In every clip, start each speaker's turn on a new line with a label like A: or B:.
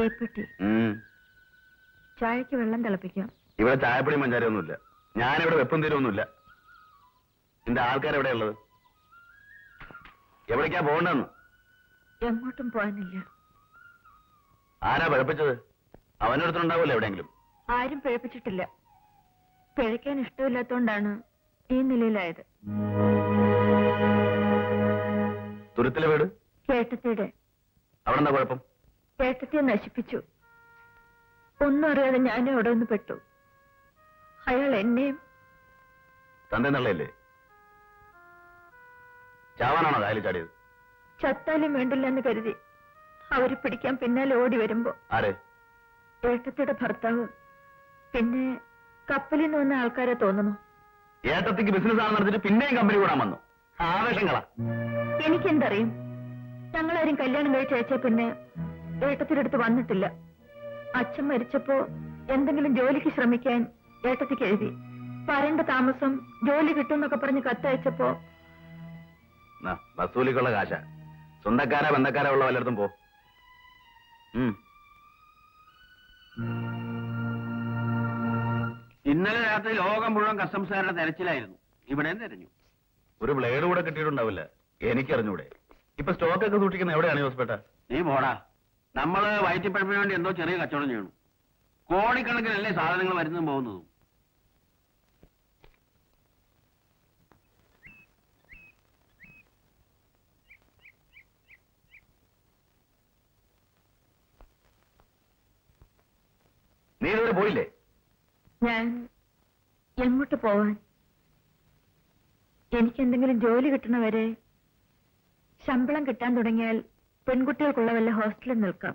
A: തീപ്പെട്ടി. ചായക്ക് വെള്ളം തിളപ്പിക്കാം.
B: ഇവിടെ ചായപ്പൊടി മഞ്ചാരി ഒന്നുമില്ല ഞാനിവിടെ വെപ്പം തീരൊന്നുമില്ല നിന്റെ ആൾക്കാർ എവിടെ ഉള്ളത്? എവിടേക്കാ പോകണ്ടെന്ന്
A: എങ്ങോട്ടും പോകാനില്ല.
B: ആരാ പഴപ്പിച്ചത്? അവന്റെ അടുത്തുണ്ടാവുമല്ലോ എവിടെയെങ്കിലും.
A: ആരും പിഴപ്പിച്ചിട്ടില്ല. പിഴയ്ക്കാൻ ഇഷ്ടമില്ലാത്തോണ്ടാണ് ഈ നിലയിലായത്.
B: തുരുത്തിലെ വീട്?
A: കേട്ടത്തിയുടെ
B: അവിടെ എന്താ കുഴപ്പം?
A: കേട്ടത്തിയെ നശിപ്പിച്ചു. ഒന്നും അറിയാതെ ഞാനും അവിടെ ഒന്ന് പെട്ടു. അയാൾ എന്നെയും
B: തന്റെ നല്ലയല്ലേ ചാവാനാണോ കായലിൽ ചാടിയത്?
A: ചത്താലും വേണ്ടില്ല എന്ന് കരുതി അവർ പിടിക്കാൻ പിന്നാലെ ഓടി വരുമ്പോ
B: ആര്?
A: ഏട്ടത്തിയുടെ ഭർത്താവ് പിന്നെ കപ്പലിൽ നിന്ന് വന്ന ആൾക്കാരെ തോന്നുന്നു.
B: ഏട്ടത്തിക്ക് ബിസിനസ് ആണ് നടത്തിട്ട് പിന്നെയും കമ്പനി കൂടാൻ വന്നു. ആവേശങ്ങളാ.
A: എനിക്കെന്തറിയും? ഞങ്ങളാരും കല്യാണം കഴിച്ച് പിന്നെ ഏട്ടത്തിന്റെ അടുത്ത് വന്നിട്ടില്ല. അച്ഛൻ മരിച്ചപ്പോ എന്തെങ്കിലും ജോലിക്ക് ശ്രമിക്കാൻ ഏട്ടത്തിക്ക് എഴുതി. പറയേണ്ട താമസം ജോലി കിട്ടുമെന്നൊക്കെ പറഞ്ഞ് കത്തയച്ചപ്പോ
B: വസൂലിക്കുള്ള കാശ. സ്വന്തക്കാരാ ബന്ധക്കാരാ ഉള്ള വല്ലയിടത്തും പോ.
C: ഇന്നലെ രാത്രി ലോകം മുഴുവൻ കസ്റ്റംസുകാരുടെ തെരച്ചിലായിരുന്നു. ഇവിടെ തെരഞ്ഞു.
B: ഒരു ബ്ലേഡ് കൂടെ കിട്ടിയിട്ടുണ്ടാവില്ല. എനിക്കറിഞ്ഞൂടെ. ഇപ്പൊ സ്റ്റോക്ക് ഒക്കെ സൂക്ഷിക്കുന്ന എവിടെയാണ് ഹോസ്പിറ്റൽ
C: നീ പോടാ. നമ്മൾ വയറ്റിപ്പഴപ്പിന് വേണ്ടി എന്തോ ചെറിയ കച്ചവടം ചെയ്യണം. കോടിക്കണക്കിനല്ലേ സാധനങ്ങൾ വരുന്നതും പോകുന്നതും.
B: നീ ഇതുവരെ പോയില്ലേ?
A: ഞാൻ എങ്ങോട്ട് പോവാൻ? എനിക്കെന്തെങ്കിലും ജോലി കിട്ടണവരെ ശമ്പളം കിട്ടാൻ തുടങ്ങിയാൽ പെൺകുട്ടികൾക്കുള്ള വല്ല ഹോസ്റ്റലിൽ നിൽക്കാം.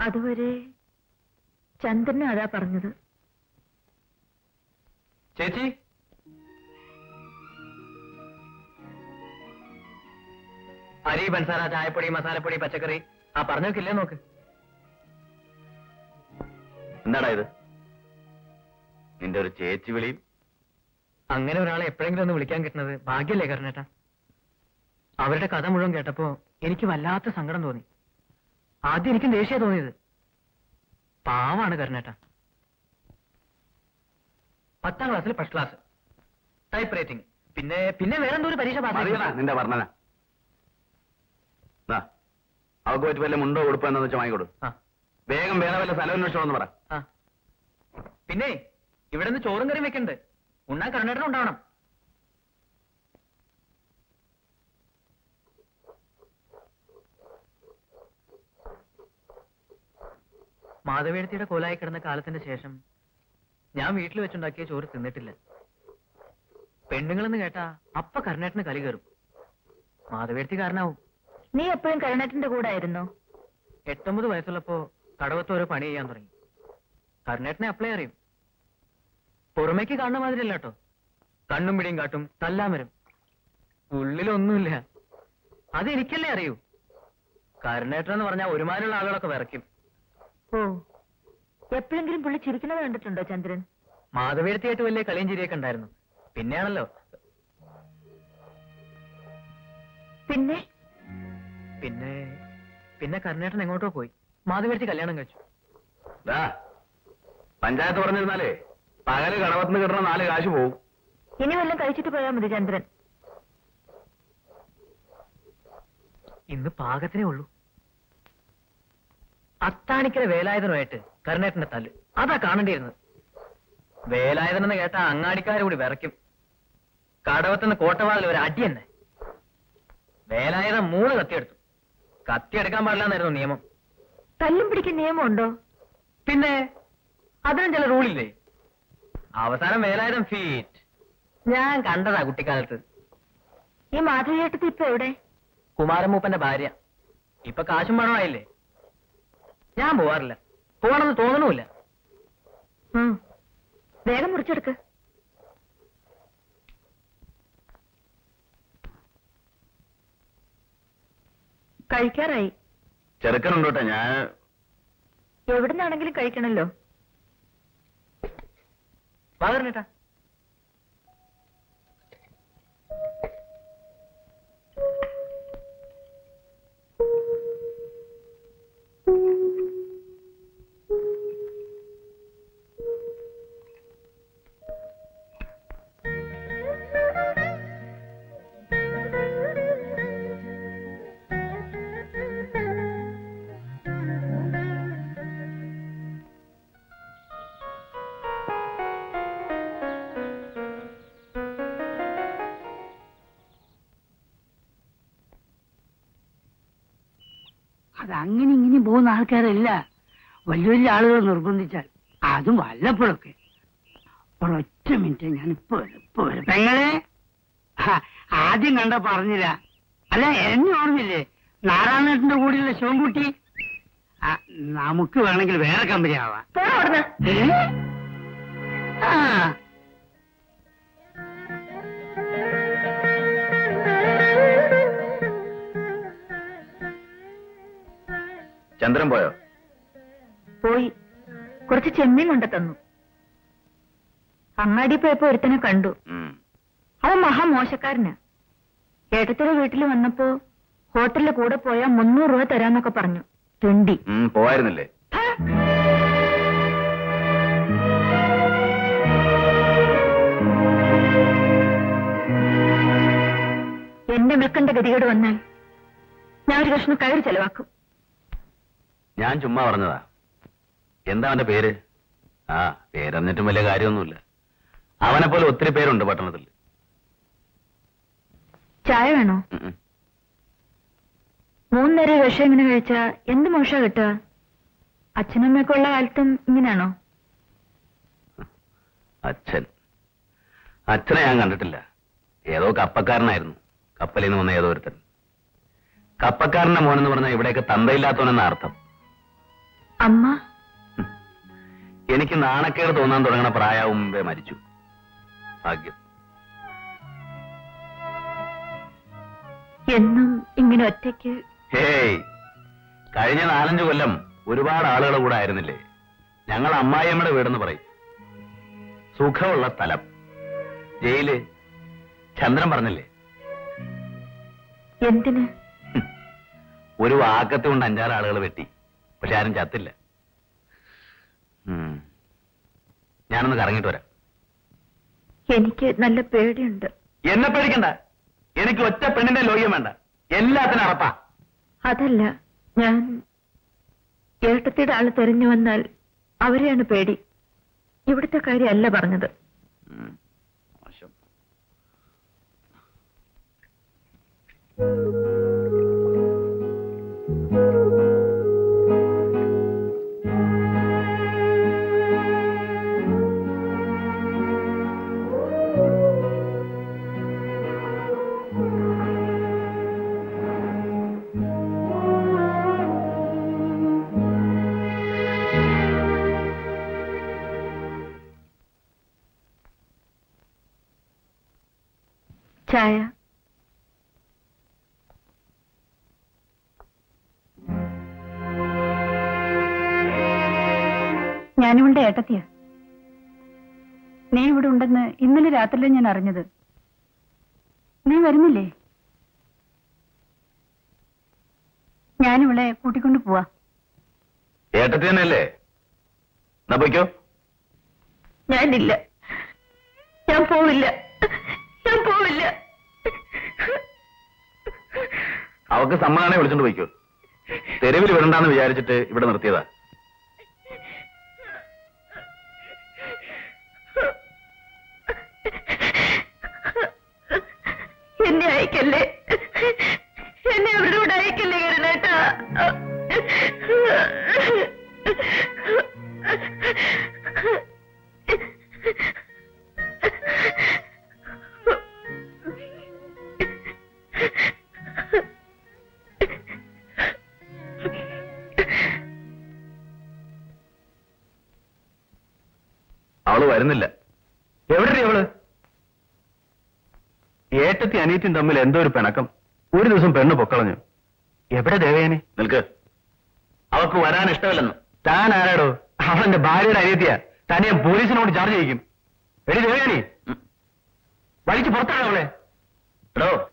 A: അതുവരെ ചന്ദ്രനെ അതാ പറഞ്ഞത്.
B: ചേച്ചി?
D: അരി പൻസാര ചായപ്പൊടി മസാലപ്പൊടി പച്ചക്കറി. ആ പറഞ്ഞു പറഞ്ഞോക്കില്ലേ നോക്ക്?
B: എന്താടാ ഇത്? നിന്റെ ഒരു ചേച്ചി വിളിയും?
D: അങ്ങനെ ഒരാളെ എപ്പോഴെങ്കിലും ഒന്ന് വിളിക്കാൻ കിട്ടുന്നത് ഭാഗ്യല്ലേ കർണേട്ട അവരുടെ കഥ മുഴുവൻ കേട്ടപ്പോ എനിക്ക് വല്ലാത്ത സങ്കടം തോന്നി. ആദ്യം എനിക്കും ദേഷ്യ തോന്നിയത്. പാവാണ് കരുണേട്ട. പത്താം ക്ലാസ്സിൽ ഫസ്റ്റ് ക്ലാസ് ടൈപ്പ് റൈറ്റിംഗ് പിന്നെ പിന്നെ വേറെന്തോ ഒരു പരീക്ഷ
B: നിന്റെ വർണന. അവക്ക് പറ്റി വല്ല മുണ്ടോ ഉടുപ്പോ എന്താന്ന് വെച്ചാൽ വാങ്ങിക്കൊടു. വേഗം വേറെ വല്ല സ്ഥലം അന്വേഷിച്ചോന്ന് പറ.
D: പിന്നെ ഇവിടെ നിന്ന് ചോറും കറിയും വെക്കണ്ട്. ഉണ്ണാൻ കരുണേട്ടനുണ്ടാവണം ഉണ്ടാവണം. മാധവേടത്തിയുടെ കോലായി കിടന്ന കാലത്തിന്റെ ശേഷം ഞാൻ വീട്ടിൽ വെച്ചുണ്ടാക്കിയ ചോറ് തിന്നിട്ടില്ല. പെണ്ണുങ്ങളെന്ന് കേട്ടാ അപ്പ കരുണേട്ടന് കലി കയറും. മാധവേഴ്ത്തി കാരണാവും
A: നീ എപ്പോഴും കരുണേട്ടന്റെ കൂടെ ആയിരുന്നോ?
D: എട്ടൊമ്പത് വയസ്സുള്ളപ്പോ കടവത്ത് ഓരോ പണി ചെയ്യാൻ തുടങ്ങി. കരുണേട്ടനെ അപ്ലൈ അറിയും. പുറമേക്ക് കാണുന്ന മാതിരി അല്ല കേട്ടോ കണ്ണും പിടിയും കാട്ടും തല്ലാൻ വരും ഉള്ളിലൊന്നുമില്ല. അത് എനിക്കല്ലേ അറിയൂ. കരുണേട്ടൻ എന്ന് പറഞ്ഞാൽ ഒരുമാനുള്ള ആളുകളൊക്കെ വിറയ്ക്കും.
A: ഓ എപ്പോഴെങ്കിലും പുള്ളി ചിരിക്കുന്നത് കണ്ടിട്ടുണ്ടോ ചന്ദ്രൻ?
D: മാധവേടത്തിയായിട്ട് വലിയ കളിയും ചിരിയൊക്കെ ഉണ്ടായിരുന്നു. പിന്നെയാണല്ലോ.
A: പിന്നെ?
D: പിന്നെ പിന്നെ കരുണേട്ടൻ എങ്ങോട്ടോ പോയി. മാധവേടത്തി കല്യാണം കഴിച്ചു.
B: പഞ്ചായത്ത് പറഞ്ഞിരുന്നാലേ പകൽ കടവത്തിന് കിട്ടണ നാല് കാശ് പോവും.
A: ഇനി വല്ലതും കഴിച്ചിട്ട് പോയാൽ മതി ചന്ദ്രൻ.
D: ഇന്ന് പാകത്തിനേ ഉള്ളൂ. അത്താണിക്കര വേലായുധനുമായിട്ട് കരുണേട്ടന്റെ തല്ല്. അതാ കാണേണ്ടിയിരുന്നത്. വേലായുധനെന്ന് കേട്ട അങ്ങാടിക്കാരും കൂടി വിറയ്ക്കും. കടവത്തുനിന്ന് കോട്ടവാളിൽ ഒരു അടി തന്നെ. വേലായുധം മൂന്ന് കത്തിയെടുത്തു. കത്തിയെടുക്കാൻ പാടില്ലെന്നായിരുന്നു നിയമം.
A: തല്ലും പിടിക്കാൻ നിയമമുണ്ടോ?
D: പിന്നെ അതിനും ചില റൂളില്ലേ? അവസാനം വേലായുധം ഫീറ്റ്. ഞാൻ കണ്ടതാ കുട്ടിക്കാലത്ത്.
A: ഈ മാധവിയേട്ടത്തി ഇപ്പൊ എവിടെ?
D: കുമാരമൂപ്പന്റെ ഭാര്യ. ഇപ്പൊ കാശും പണമായില്ലേ ഞാൻ പോവാറില്ല. പോകണമെന്ന് തോന്നണമില്ല.
A: വേഗം മുറിച്ചെടുക്ക്. കഴിക്കാറായി.
B: ചെറുക്കനുണ്ടോട്ടെ ഞാൻ?
A: എവിടുന്നാണെങ്കിലും കഴിക്കണല്ലോ.
D: വാതറിനേട്ടാ
E: അത് അങ്ങനെ ഇങ്ങനെ പോകുന്ന ആൾക്കാരല്ല. വലിയ വലിയ ആളുകൾ നിർബന്ധിച്ചാൽ അതും വല്ലപ്പോഴൊക്കെ. ഒരൊറ്റ മിനിറ്റ് ഞാൻ ഇപ്പൊ ഇപ്പൊ പെങ്ങളെ ആദ്യം കണ്ട പറഞ്ഞില്ല. അല്ല എന്നെ ഓർമ്മില്ലേ നാരായണേട്ടന്റെ കൂടെയുള്ള ശിവൻകുട്ടി? നമുക്ക് വേണമെങ്കിൽ വേറെ കമ്പനി ആവാം
B: ചന്ദ്രൻ പോയോ?
A: പോയി. കുറച്ച് ചെമ്മീൻ കൊണ്ട തന്നു. അങ്ങാടി പോയപ്പോ ഒരുത്തനെ കണ്ടു. അവൻ മഹാ മോശക്കാരനാ ഏട്ടത്തിന്റെ വീട്ടിൽ വന്നപ്പോ ഹോട്ടലിൽ കൂടെ പോയാൽ മുന്നൂറ് രൂപ തരാന്നൊക്കെ പറഞ്ഞു. തെണ്ടി
B: പോയിരുന്നില്ലേ പോവായിരുന്നില്ലേ?
A: എന്റെ മിൽക്കന്റെ ഗതികേട് വന്നാൽ ഞാൻ ഒരു കഷ്ണം കയറി ചെലവാക്കും.
B: ഞാൻ ചുമ്മാ പറഞ്ഞതാ. എന്താ അവന്റെ പേര്? ആ പേരറിഞ്ഞിട്ടും വലിയ കാര്യമൊന്നുമില്ല. അവനെ പോലെ ഒത്തിരി പേരുണ്ട് പട്ടണത്തിൽ.
A: ചായ വേണോ?
B: ഉം, ഉം.
A: മൂന്ന് നേരം ഈ വിഷം ഇങ്ങനെ കഴിച്ചാ എന്ത് മോശ കിട്ടുക? അച്ഛനമ്മയൊക്കെ ഉള്ള കാലത്തും ഇങ്ങനെയാണോ?
B: അച്ഛൻ. അച്ഛനെ ഞാൻ കണ്ടിട്ടില്ല. ഏതോ കപ്പക്കാരനായിരുന്നു. കപ്പലിൽ നിന്ന് വന്ന ഏതോ ഒരുത്തൻ. കപ്പക്കാരന്റെ മോനെന്ന് പറഞ്ഞാൽ ഇവിടെയൊക്കെ തന്തയില്ലാത്തവനെന്ന അർത്ഥം.
A: അമ്മ?
B: എനിക്ക് നാണക്കേട് തോന്നാൻ തുടങ്ങുന്ന പ്രായവും മുമ്പേ മരിച്ചു. ഭാഗ്യം.
A: എന്നും ഇങ്ങനെ ഒറ്റയ്ക്ക്?
B: ഹേയ് കഴിഞ്ഞ നാലഞ്ചു കൊല്ലം ഒരുപാട് ആളുകൾ കൂടെ ആയിരുന്നില്ലേ? ഞങ്ങൾ അമ്മായിയമ്മയുടെ വീടെന്ന് പറയും. സുഖമുള്ള സ്ഥലം. ജയിൽ. ചന്ദ്രൻ പറഞ്ഞില്ലേ?
A: എന്തിന്?
B: ഒരു വാക്കത്ത് കൊണ്ട് അഞ്ചാറ് ആളുകൾ വെട്ടി. പക്ഷെ ആരും ചത്തില്ല. ഞാനൊന്ന് കറങ്ങിട്ട് വരാം.
A: എനിക്ക് നല്ല പേടിയുണ്ട്.
B: എന്നെ പേടിക്കണ്ട. എനിക്ക് ഒറ്റ പെണ്ണിന്റെ ലോഹ്യം വേണ്ട. എല്ലാത്തിനും അറപ്പാ.
A: അതല്ല ഞാൻ ഏട്ടത്തിയുടെ ആൾ തെരഞ്ഞു വന്നാൽ അവരെയാണ് പേടി. ഇവിടുത്തെ കാര്യമല്ല പറഞ്ഞത്.
B: Thank മോശം.
A: ചായ.
F: ഞാനിവിടെ ഏട്ടത്തിയ. നീ ഇവിടെ ഉണ്ടെന്ന് ഇന്നലെ രാത്രിയിലെ ഞാൻ അറിഞ്ഞത്. നീ വരുന്നില്ലേ? ഞാനിവിടെ കൂട്ടിക്കൊണ്ട് പോവാ.
B: ഏട്ടത്തി തന്നെയല്ലേ? എന്നാ പോയിക്കോ.
A: ഞാനില്ല. ഞാൻ പോവില്ല. ഞാൻ പോവില്ല.
B: അവക്ക് സമ്മാനെ വിളിച്ചോണ്ട് പോയിക്കോ. തെരുവിൽ വിടണ്ടെന്ന് വിചാരിച്ചിട്ട് ഇവിടെ നിർത്തിയതാ.
A: എന്നെ അയക്കല്ലേ? എന്നെ അവരുടെ കൂടെ അയക്കല്ലേ കരുണേട്ടാ?
B: അവൾ വരുന്നില്ല. എവിടെ അവൾ? ഏട്ടത്തി അനിയത്തിയും തമ്മിൽ എന്തോ ഒരു പിണക്കം. ഒരു ദിവസം പെണ്ണ് പൊക്കളഞ്ഞു. എവിടെ ദേവയാനി? നിൽക്ക്. അവക്ക് വരാൻ ഇഷ്ടമില്ലെന്ന്. താൻ ആരാടോ? അവളെന്റെ ഭാര്യയുടെ അനിയത്തിയാ. തനിയെ പോലീസിനോട് ചാർജ് ചെയ്യിക്കും. എടി ദേവയാനി. വലിച്ചു പുറത്താണോ അവളെ? എടോ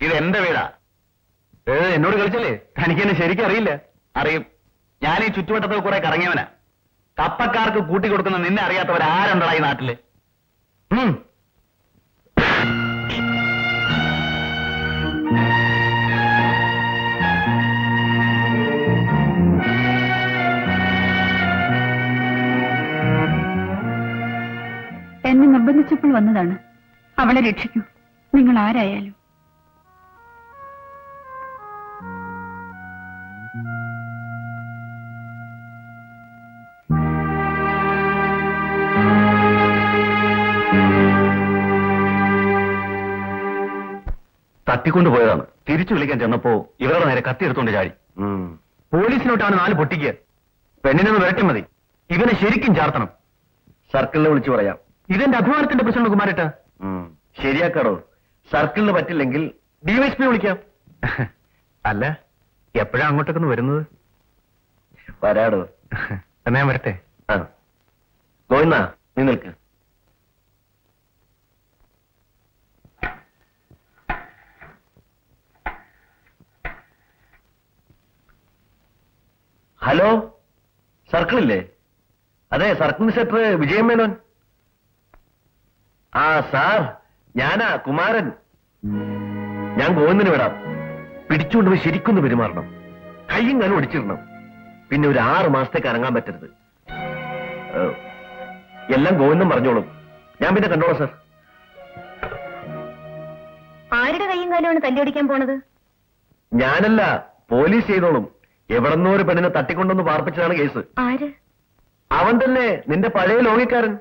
B: ഇത് എന്റെ വീടാ. ഏ എന്നോട് കളിച്ചല്ലേ? തനിക്ക് എന്നെ ശരിക്കും അറിയില്ല. അറിയും. ഞാൻ ഈ ചുറ്റുവട്ടത്തിൽ കുറെ കറങ്ങിയവനാ. കപ്പക്കാർക്ക് കൂട്ടിക്കൊടുക്കുന്ന നിന്നെ അറിയാത്തവർ ആരുണ്ടടാ ഈ നാട്ടിൽ.
F: എന്നെ നിർബന്ധിച്ചപ്പോൾ വന്നതാണ്. അവളെ രക്ഷിക്കൂ. നിങ്ങൾ ആരായാലും.
G: തട്ടിക്കൊണ്ടുപോയതാണ്. തിരിച്ചു വിളിക്കാൻ ചെന്നപ്പോ ഇവരുടെ നേരെ കത്തി എടുത്തോണ്ട് ചാടി. പോലീസിനോട്ടാണ് നാല് പൊട്ടിക്ക്. പെണ്ണിനൊന്ന് വിരട്ടി മതി. ഇവനെ ശരിക്കും ചാർത്തണം.
H: സർക്കിളിനെ വിളിച്ചു പറയാം.
G: ഇതെന്റെ അഭിമാനത്തിന്റെ പ്രശ്നം കുമാരേട്ട.
H: ശരിയാക്കാടോ. സർക്കിളിന് പറ്റില്ലെങ്കിൽ
G: ഡിവൈഎസ്പി വിളിക്കാം. അല്ല എപ്പോഴാ അങ്ങോട്ടൊക്കെ വരുന്നത്?
H: വരാടോ.
G: എന്നാ വരട്ടെ.
H: ആ. ഗോവിന്ദ നീ നിൽക്ക്. ഹലോ? സർക്കിളില്ലേ? അതെ സർക്കിൾ ഇൻസ്പെക്ടർ വിജയൻ മേനോൻ. ആ സാർ ഞാനാ കുമാരൻ. ഞാൻ ഗോവിന്ദന് വിടാം പിടിച്ചുകൊണ്ട് പോയി ശരിക്കൊന്ന് പെരുമാറണം. കയ്യും കാലും ഒടിച്ചിടണം. പിന്നെ ഒരു ആറ് മാസത്തേക്ക് ഇറങ്ങാൻ പറ്റരുത്. എല്ലാം ഗോവിന്ദൻ പറഞ്ഞോളും. ഞാൻ പിന്നെ കണ്ടോളാം സാർ.
I: ആരുടെ കയ്യും കാലുമാണ് തല്ലിയടിക്കാൻ പോണത്?
H: ഞാനല്ല പോലീസ് ചെയ്തോളും. എവിടെന്നോ ഒരു പെണ്ണിനെ തട്ടിക്കൊണ്ടൊന്ന് പാർപ്പിച്ചതാണ് കേസ്.
I: ആര്?
H: അവൻ തന്നെ നിന്റെ പഴയ ലോകിക്കാരൻ.